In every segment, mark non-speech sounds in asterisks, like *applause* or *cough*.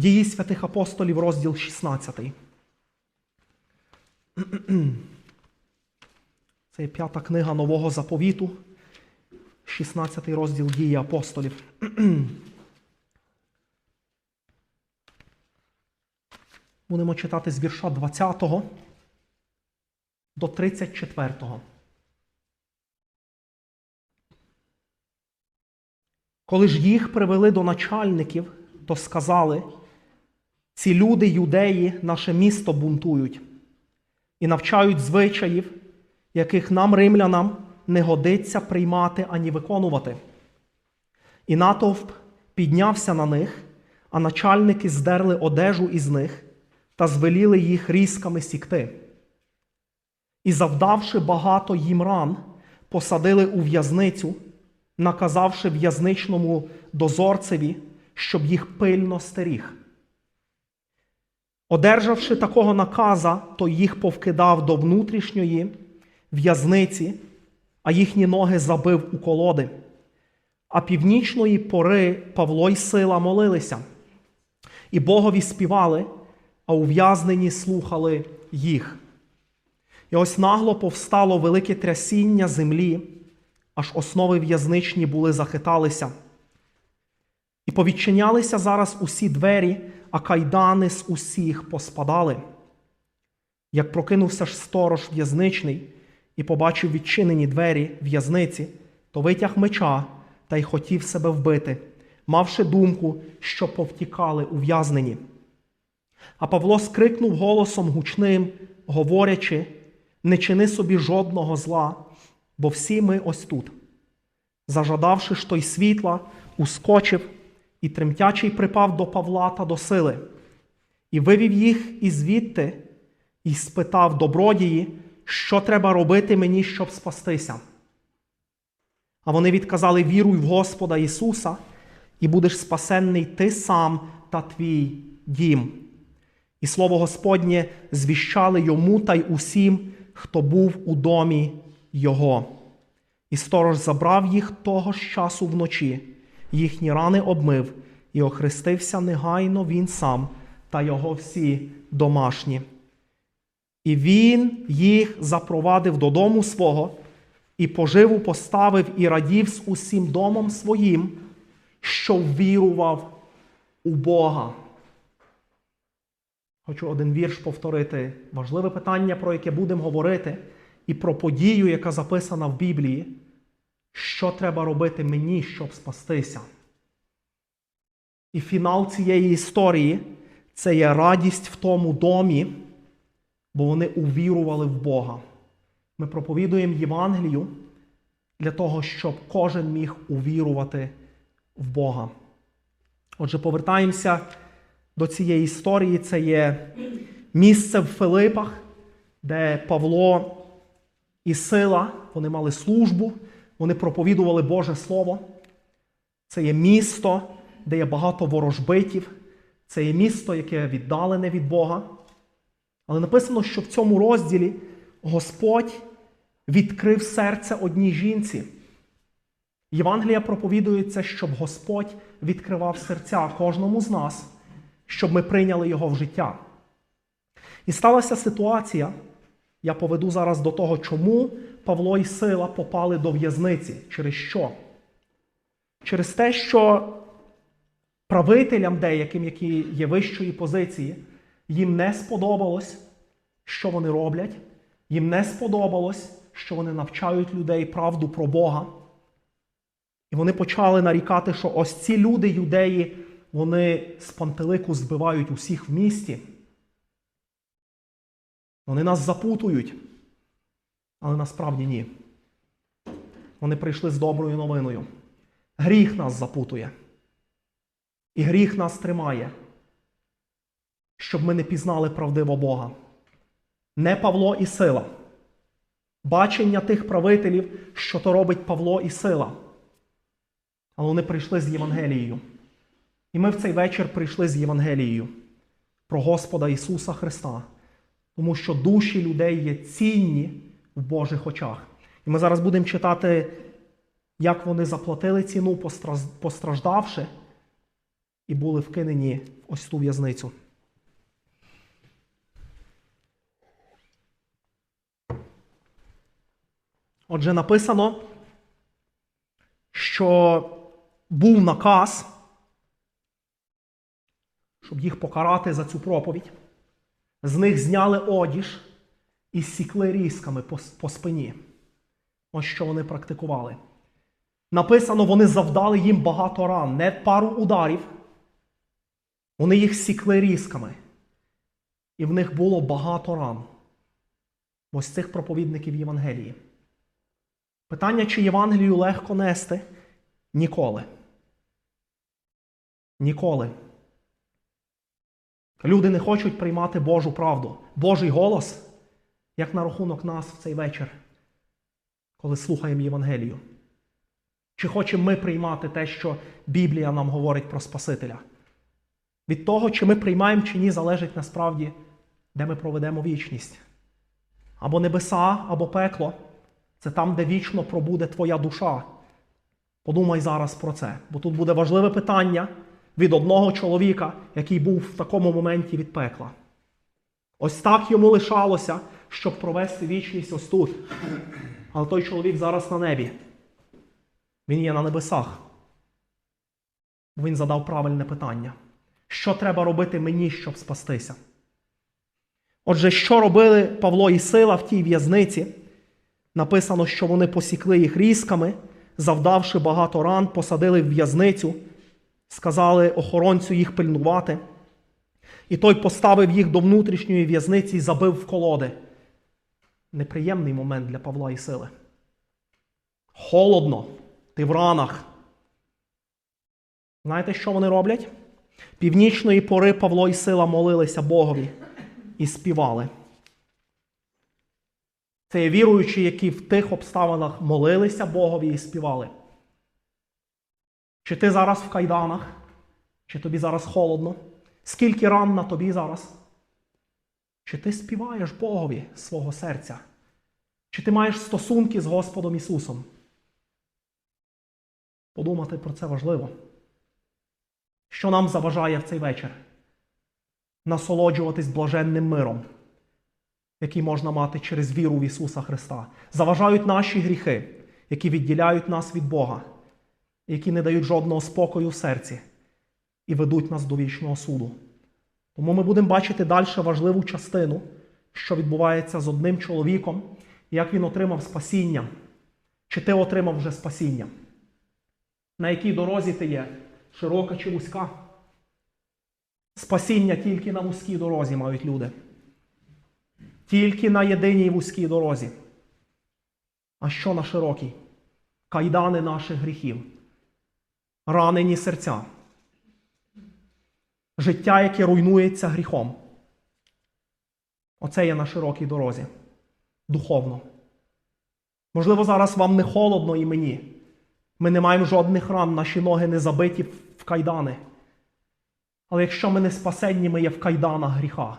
Дії святих апостолів, розділ 16. *clears throat* Це п'ята книга Нового заповіту, 16 розділ дії апостолів. *clears throat* Будемо читати з вірша 20 до 34. Коли ж їх привели до начальників, то сказали: ці люди, юдеї, наше місто бунтують і навчають звичаїв, яких нам, римлянам, не годиться приймати ані виконувати. І натовп піднявся на них, а начальники здерли одежу із них та звеліли їх різками сікти. І, завдавши багато їм ран, посадили у в'язницю, наказавши в'язничному дозорцеві, щоб їх пильно стеріг. Одержавши такого наказа, то їх повкидав до внутрішньої в'язниці, а їхні ноги забив у колоди. А північної пори Павло й сила молилися, і Богові співали, а ув'язнені слухали їх. І ось нагло повстало велике трясіння землі, аж основи в'язничні були захиталися. І повідчинялися зараз усі двері, а кайдани з усіх поспадали. Як прокинувся ж сторож в'язничний і побачив відчинені двері в'язниці, то витяг меча та й хотів себе вбити, мавши думку, що повтікали ув'язнені. А Павло скрикнув голосом гучним, говорячи: не чини собі жодного зла, бо всі ми ось тут. Зажадавши ж той світла, ускочив і тремтячий припав до Павла та до сили, і вивів їх із звідти, і спитав добродії, що треба робити мені, щоб спастися. А вони відказали: Віруй в Господа Ісуса, і будеш спасенний ти сам та твій дім. І слово Господнє звіщали йому та й усім, хто був у домі Його. І сторож забрав їх того ж часу вночі, їхні рани обмив, і охрестився негайно він сам та його всі домашні. І він їх запровадив додому свого, і поживу поставив і радів з усім домом своїм, що ввірував у Бога. Хочу один вірш повторити. Важливе питання, про яке будемо говорити, і про подію, яка записана в Біблії. Що треба робити мені, щоб спастися? І фінал цієї історії це є радість в тому домі, бо вони увірували в Бога. Ми проповідуємо Євангелію для того, щоб кожен міг увірувати в Бога. Отже, повертаємося до цієї історії. Це є місце в Филипах, де Павло і Сила вони мали службу, вони проповідували Боже Слово. Це є місто, де є багато ворожбитів, це є місто, яке віддалене від Бога. Але написано, що в цьому розділі Господь відкрив серце одній жінці. Євангелія проповідується, щоб Господь відкривав серця кожному з нас, щоб ми прийняли його в життя. І сталася ситуація, я поведу зараз до того, чому Павло і Сила попали до в'язниці. Через що? Через те, що правителям деяким, які є вищої позиції, їм не сподобалось, що вони роблять, їм не сподобалось, що вони навчають людей правду про Бога. І вони почали нарікати, що ось ці люди, юдеї, вони з пантелику збивають усіх в місті. Вони нас запутують. Але насправді ні. Вони прийшли з доброю новиною. Гріх нас запутує. І гріх нас тримає, щоб ми не пізнали правдиво Бога. Не Павло і сила. Бачення тих правителів, що то робить Павло і сила. Але вони прийшли з Євангелією. І ми в цей вечір прийшли з Євангелією про Господа Ісуса Христа, тому що душі людей є цінні в Божих очах. І ми зараз будемо читати, як вони заплатили ціну, постраждавши, і були вкинені в ось ту в'язницю. Отже, написано, що був наказ, щоб їх покарати за цю проповідь. З них зняли одіж і сікли різками по, по спині. Ось що вони практикували. Написано, вони завдали їм багато ран, не пару ударів. Вони їх сікли різками. І в них було багато ран. Ось цих проповідників Євангелії. Питання, чи Євангелію легко нести? Ніколи. Ніколи. Люди не хочуть приймати Божу правду. Божий голос, як на рахунок нас в цей вечір, коли слухаємо Євангелію. Чи хочемо ми приймати те, що Біблія нам говорить про Спасителя? Від того, чи ми приймаємо чи ні, залежить насправді, де ми проведемо вічність. Або небеса, або пекло це там, де вічно пробуде твоя душа. Подумай зараз про це, бо тут буде важливе питання від одного чоловіка, який був в такому моменті від пекла. Ось так йому лишалося, щоб провести вічність ось тут. Але той чоловік зараз на небі. Він є на небесах. Він задав правильне питання. Що треба робити мені, щоб спастися? Отже, що робили Павло і Сила в тій в'язниці? Написано, що вони посікли їх різками, завдавши багато ран, посадили в в'язницю, сказали охоронцю їх пильнувати. І той поставив їх до внутрішньої в'язниці і забив в колоди. Неприємний момент для Павла і Сили. Холодно, ти в ранах. Знаєте, що вони роблять? Північної пори Павло і Сила молилися Богові і співали. Це є віруючі, які в тих обставинах молилися Богові і співали. Чи ти зараз в кайданах, чи тобі зараз холодно? Скільки ран на тобі зараз? Чи ти співаєш Богові свого серця? Чи ти маєш стосунки з Господом Ісусом? Подумати про це важливо. Що нам заважає в цей вечір? Насолоджуватись блаженним миром, який можна мати через віру в Ісуса Христа. Заважають наші гріхи, які відділяють нас від Бога, які не дають жодного спокою в серці і ведуть нас до вічного суду. Тому ми будемо бачити далі важливу частину, що відбувається з одним чоловіком, як він отримав спасіння. Чи ти отримав вже спасіння? На якій дорозі ти є? Широка чи вузька? Спасіння тільки на вузькій дорозі мають люди. Тільки на єдиній вузькій дорозі. А що на широкій? Кайдани наших гріхів, ранені серця, життя, яке руйнується гріхом. Оце є на широкій дорозі. Духовно. Можливо, зараз вам не холодно і мені. Ми не маємо жодних ран, наші ноги не забиті в кайдани. Але якщо ми не спасенні, ми є в кайданах гріха.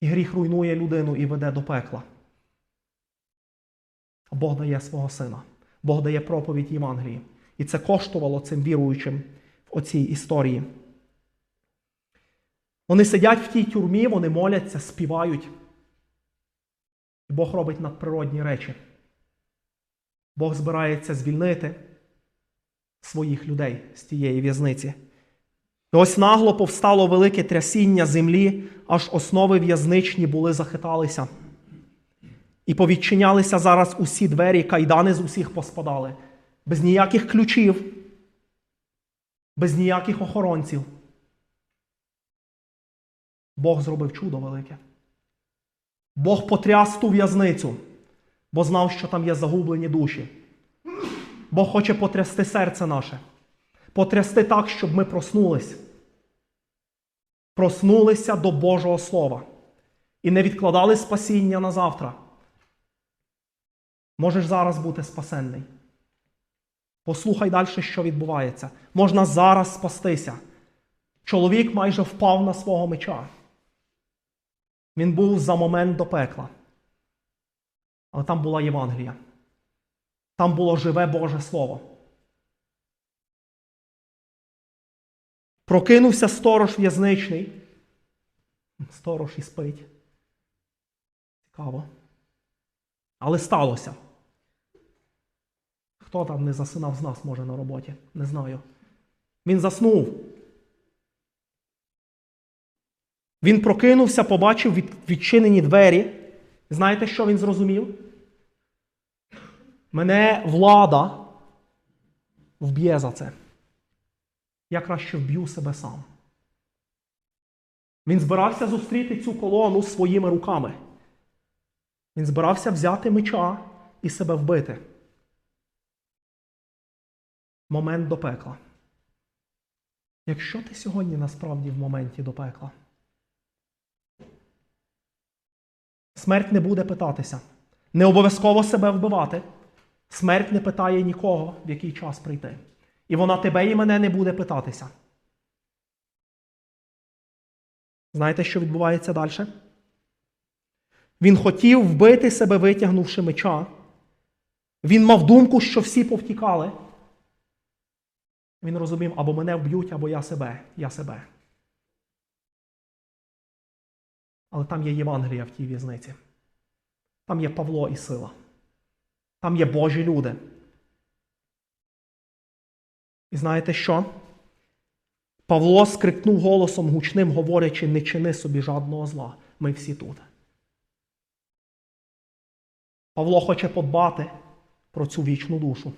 І гріх руйнує людину і веде до пекла. Бог дає свого сина. Бог дає проповідь Євангелії. І це коштувало цим віруючим в оцій історії. Вони сидять в тій тюрмі, вони моляться, співають. Бог робить надприродні речі. Бог збирається звільнити своїх людей з тієї в'язниці. І ось нагло повстало велике трясіння землі, аж основи в'язничні були захиталися. І повідчинялися зараз усі двері, кайдани з усіх поспадали, без ніяких ключів, без ніяких охоронців. Бог зробив чудо велике. Бог потряс ту в'язницю, бо знав, що там є загублені душі. Бог хоче потрясти серце наше, потрясти так, щоб ми проснулись. Проснулися до Божого Слова і не відкладали спасіння на завтра. Можеш зараз бути спасенний. Послухай далі, що відбувається. Можна зараз спастися. Чоловік майже впав на свого меча. Він був за момент до пекла. Але там була Євангелія. Там було живе Боже Слово. Прокинувся сторож в'язничний. Сторож і спить. Цікаво. Але сталося. Хто там не засинав з нас, може, на роботі? Не знаю. Він заснув. Він прокинувся, побачив від- відчинені двері. Знаєте, що він зрозумів? Мене влада вб'є за це. Я краще вб'ю себе сам. Він збирався зустріти цю колону своїми руками. Він збирався взяти меча і себе вбити. Момент до пекла. Якщо ти сьогодні насправді в моменті до пекла, смерть не буде питатися. Не обов'язково себе вбивати. Смерть не питає нікого, в який час прийти. І вона тебе і мене не буде питатися. Знаєте, що відбувається далі? Він хотів вбити себе, витягнувши меча. Він мав думку, що всі повтікали. Він розумів, або мене вб'ють, або я себе, я себе. Але там є Євангелія в тій в'язниці. Там є Павло і сила. Там є Божі люди. І знаєте що? Павло скрикнув голосом гучним, говорячи, не чини собі жадного зла. Ми всі тут. Павло хоче подбати про цю вічну душу.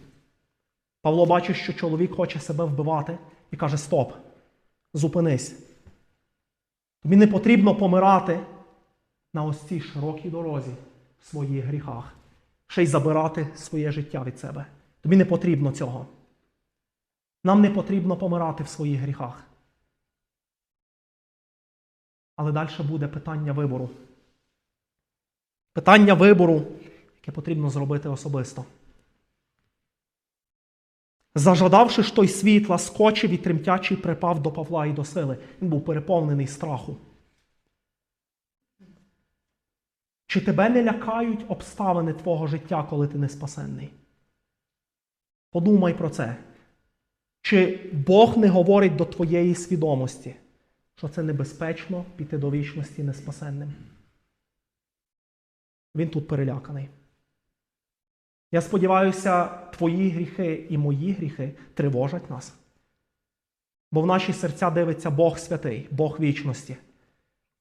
Павло бачить, що чоловік хоче себе вбивати і каже: Стоп, зупинись. Тобі не потрібно помирати на ось цій широкій дорозі в своїх гріхах, ще й забирати своє життя від себе. Тобі не потрібно цього. Нам не потрібно помирати в своїх гріхах. Але далі буде питання вибору. Питання вибору, яке потрібно зробити особисто. Зажадавши ж той світла, скочив і тремтячий припав до Павла і до сили. Він був переповнений страху. Чи тебе не лякають обставини твого життя, коли ти не спасенний? Подумай про це. Чи Бог не говорить до твоєї свідомості, що це небезпечно піти до вічності неспасенним? Він тут переляканий. Я сподіваюся, твої гріхи і мої гріхи тривожать нас. Бо в наші серця дивиться Бог святий, Бог вічності.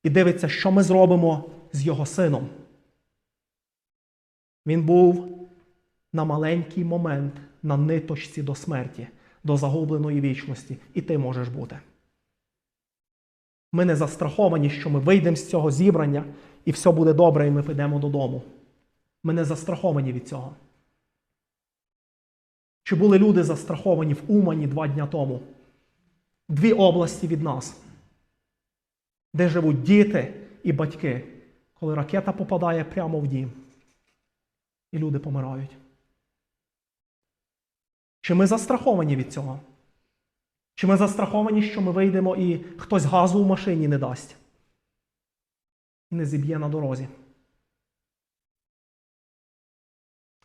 І дивиться, що ми зробимо з Його сином. Він був на маленький момент на ниточці до смерті, до загубленої вічності, і ти можеш бути. Ми не застраховані, що ми вийдемо з цього зібрання, і все буде добре, і ми підемо додому. Ми не застраховані від цього. Чи були люди застраховані в Умані два дня тому? Дві області від нас, де живуть діти і батьки, коли ракета попадає прямо в дім, і люди помирають. Чи ми застраховані від цього? Чи ми застраховані, що ми вийдемо і хтось газу в машині не дасть і не зіб'є на дорозі?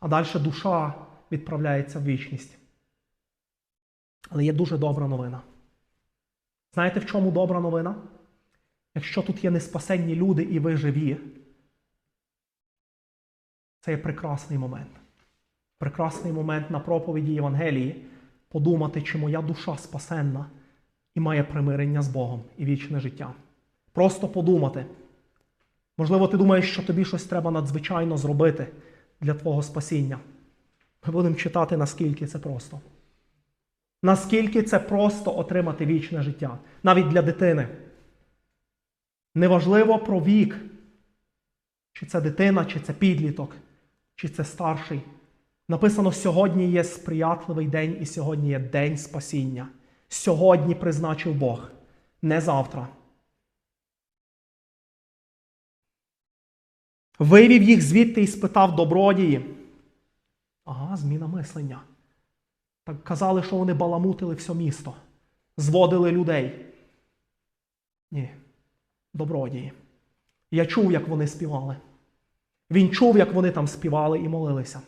А далі душа відправляється в вічність. Але є дуже добра новина. Знаєте, в чому добра новина? Якщо тут є неспасенні люди і ви живі, це є прекрасний момент. Прекрасний момент на проповіді Євангелії подумати, чи моя душа спасенна і має примирення з Богом і вічне життя. Просто подумати. Можливо, ти думаєш, що тобі щось треба надзвичайно зробити для твого спасіння. Ми будемо читати, наскільки це просто. Наскільки це просто отримати вічне життя, навіть для дитини. Неважливо про вік, чи це дитина, чи це підліток, чи це старший. Написано, сьогодні є сприятливий день і сьогодні є день спасіння. Сьогодні призначив Бог, не завтра. Вивів їх звідти і спитав добродії. Ага, зміна мислення. Так казали, що вони баламутили все місто, зводили людей. Ні, добродії. Я чув, як вони співали. Він чув, як вони там співали і молилися.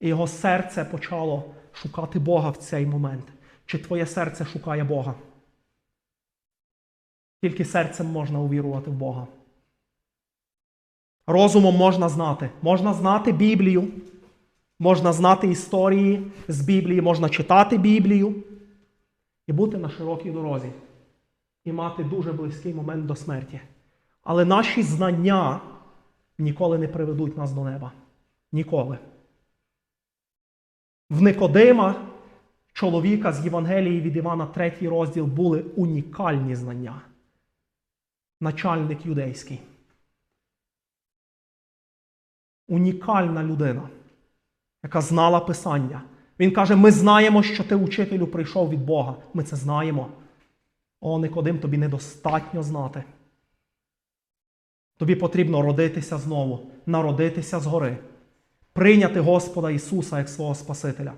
І його серце почало шукати Бога в цей момент. Чи твоє серце шукає Бога? Тільки серцем можна увірувати в Бога. Розумом можна знати. Можна знати Біблію, можна знати історії з Біблії, можна читати Біблію і бути на широкій дорозі, і мати дуже близький момент до смерті. Але наші знання ніколи не приведуть нас до неба. Ніколи. В Никодима, чоловіка з Євангелії від Івана, третій розділ, були унікальні знання. Начальник юдейський. Унікальна людина, яка знала Писання. Він каже: ми знаємо, що ти учителю прийшов від Бога. Ми це знаємо. О, Никодим, тобі недостатньо знати. Тобі потрібно родитися знову, народитися згори, прийняти Господа Ісуса як свого Спасителя.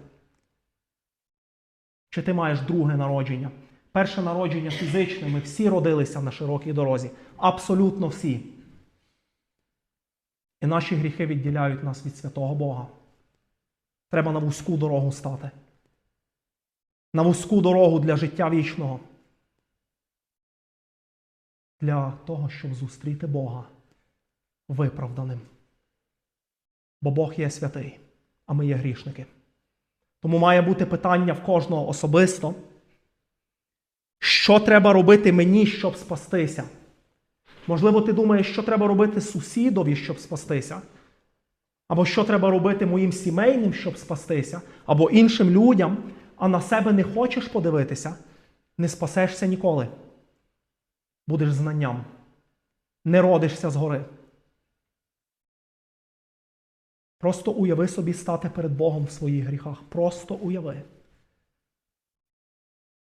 Чи ти маєш друге народження? Перше народження фізичне, ми всі родилися на широкій дорозі. Абсолютно всі. І наші гріхи відділяють нас від святого Бога. Треба на вузьку дорогу стати. На вузьку дорогу для життя вічного. Для того, щоб зустріти Бога виправданим. Бо Бог є святий, а ми є грішники. Тому має бути питання в кожного особисто. Що треба робити мені, щоб спастися? Можливо, ти думаєш, що треба робити сусідові, щоб спастися, або що треба робити моїм сімейним, щоб спастися, або іншим людям, а на себе не хочеш подивитися, не спасешся ніколи. Будеш знанням, не родишся згори. Просто уяви собі стати перед Богом в своїх гріхах. Просто уяви.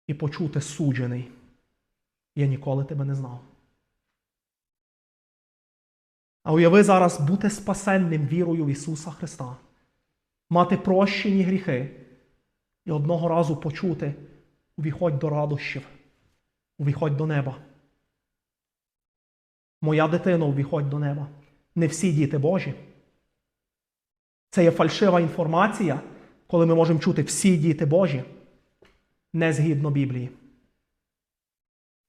І почути суджений. Я ніколи тебе не знав. А уяви зараз бути спасенним вірою в Ісуса Христа, мати прощені гріхи і одного разу почути увіходь до радощів, увіходь до неба. Моя дитина, увіходь до неба. Не всі діти Божі. Це є фальшива інформація, коли ми можемо чути всі діти Божі, не згідно Біблії.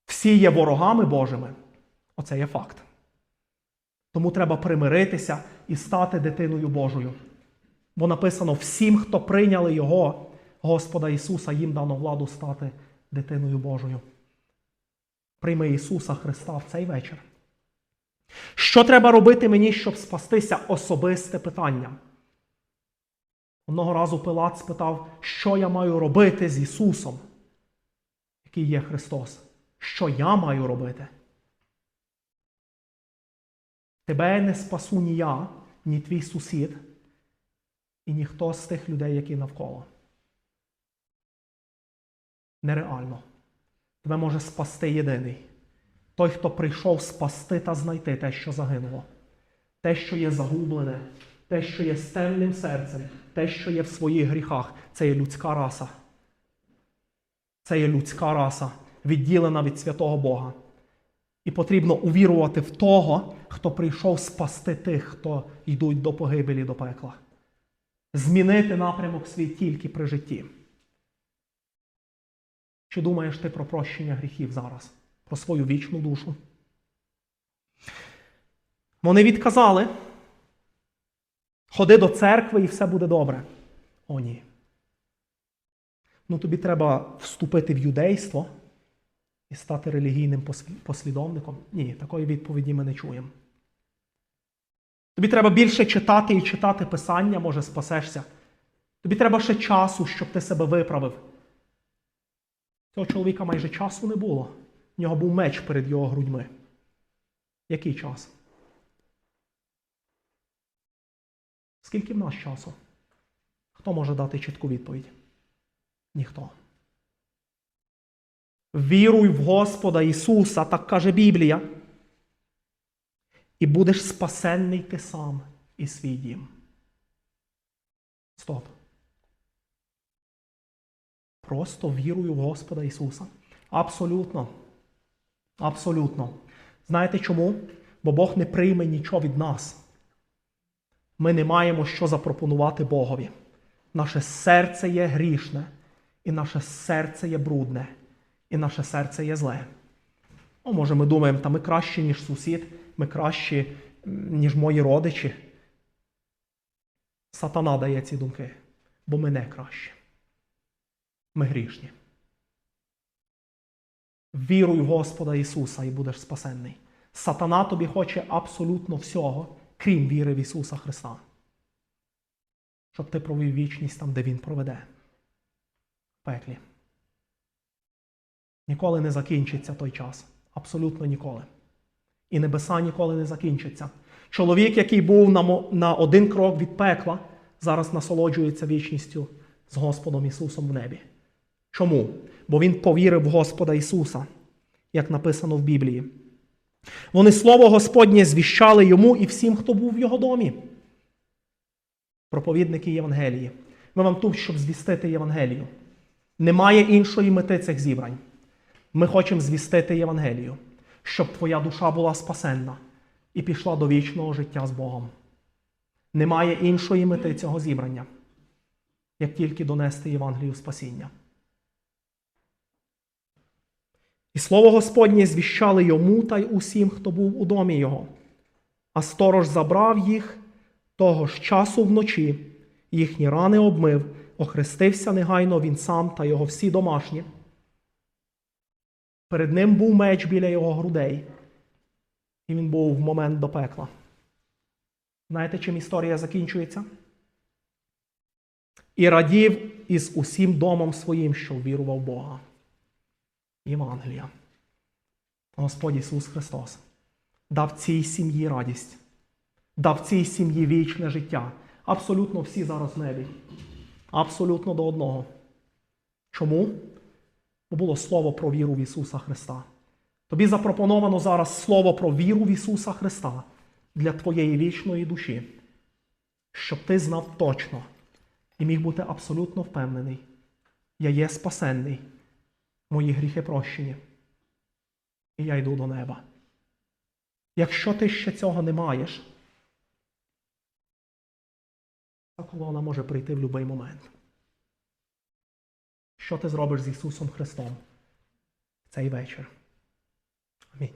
Всі є ворогами Божими. Оце є факт. Тому треба примиритися і стати дитиною Божою. Бо написано: всім, хто прийняли Його, Господа Ісуса, їм дано владу стати дитиною Божою. Прийми Ісуса Христа в цей вечір. Що треба робити мені, щоб спастися? Особисте питання. Одного разу Пилат спитав, що я маю робити з Ісусом, який є Христос. Що я маю робити? Тебе не спасу ні я, ні твій сусід, і ніхто з тих людей, які навколо. Нереально. Тебе може спасти єдиний. Той, хто прийшов спасти та знайти те, що загинуло, те, що є загублене, те, що є з темним серцем, те, що є в своїх гріхах, це є людська раса. Це є людська раса, відділена від святого Бога. І потрібно увірувати в того, хто прийшов спасти тих, хто йдуть до погибелі до пекла. Змінити напрямок свій тільки при житті. Чи думаєш ти про прощення гріхів зараз? Про свою вічну душу? Вони відказали. Ходи до церкви і все буде добре. О, ні. Ну тобі треба вступити в юдейство і стати релігійним послідовником? Ні, такої відповіді ми не чуємо. Тобі треба більше читати і читати Писання, може, спасешся. Тобі треба ще часу, щоб ти себе виправив. Цього чоловіка майже часу не було. В нього був меч перед його грудьми. Який час? Скільки в нас часу? Хто може дати чітку відповідь? Ніхто. Віруй в Господа Ісуса, так каже Біблія, і будеш спасенний ти сам і свій дім. Стоп. Просто вірую в Господа Ісуса. Абсолютно. Абсолютно. Знаєте чому? Бо Бог не прийме нічого від нас. Ми не маємо що запропонувати Богові. Наше серце є грішне, і наше серце є брудне, і наше серце є зле. Ну, може, ми думаємо, та ми кращі, ніж сусід, ми кращі, ніж мої родичі. Сатана дає ці думки, бо ми не кращі. Ми грішні. Віруй в Господа Ісуса і будеш спасенний. Сатана тобі хоче абсолютно всього, крім віри в Ісуса Христа. Щоб ти провів вічність там, де Він проведе. В пеклі. Ніколи не закінчиться той час. Абсолютно ніколи. І небеса ніколи не закінчаться. Чоловік, який був на, на один крок від пекла, зараз насолоджується вічністю з Господом Ісусом в небі. Чому? Бо він повірив в Господа Ісуса, як написано в Біблії. Вони Слово Господнє звіщали йому і всім, хто був в його домі. Проповідники Євангелії. Ми вам тут, щоб звістити Євангелію. Немає іншої мети цих зібрань. Ми хочемо звістити Євангелію, щоб твоя душа була спасенна і пішла до вічного життя з Богом. Немає іншої мети цього зібрання, як тільки донести Євангелію спасіння. І слово Господнє звіщали йому та й усім, хто був у домі його. А сторож забрав їх того ж часу вночі, їхні рани обмив, охрестився негайно він сам та його всі домашні. Перед ним був меч біля його грудей, і він був в момент до пекла. Знаєте, чим історія закінчується? І радів із усім домом своїм, що вірував Бога. Євангелія. Господь Ісус Христос дав цій сім'ї радість, дав цій сім'ї вічне життя. Абсолютно всі зараз в небі. Абсолютно до одного. Чому? Бо було слово про віру в Ісуса Христа. Тобі запропоновано зараз слово про віру в Ісуса Христа для твоєї вічної душі, щоб ти знав точно і міг бути абсолютно впевнений. Я є спасенний, мої гріхи прощені, і я йду до неба. Якщо ти ще цього не маєш, ця колона може прийти в будь-який момент. Що ти зробиш з Ісусом Христом в цей вечір? Амінь.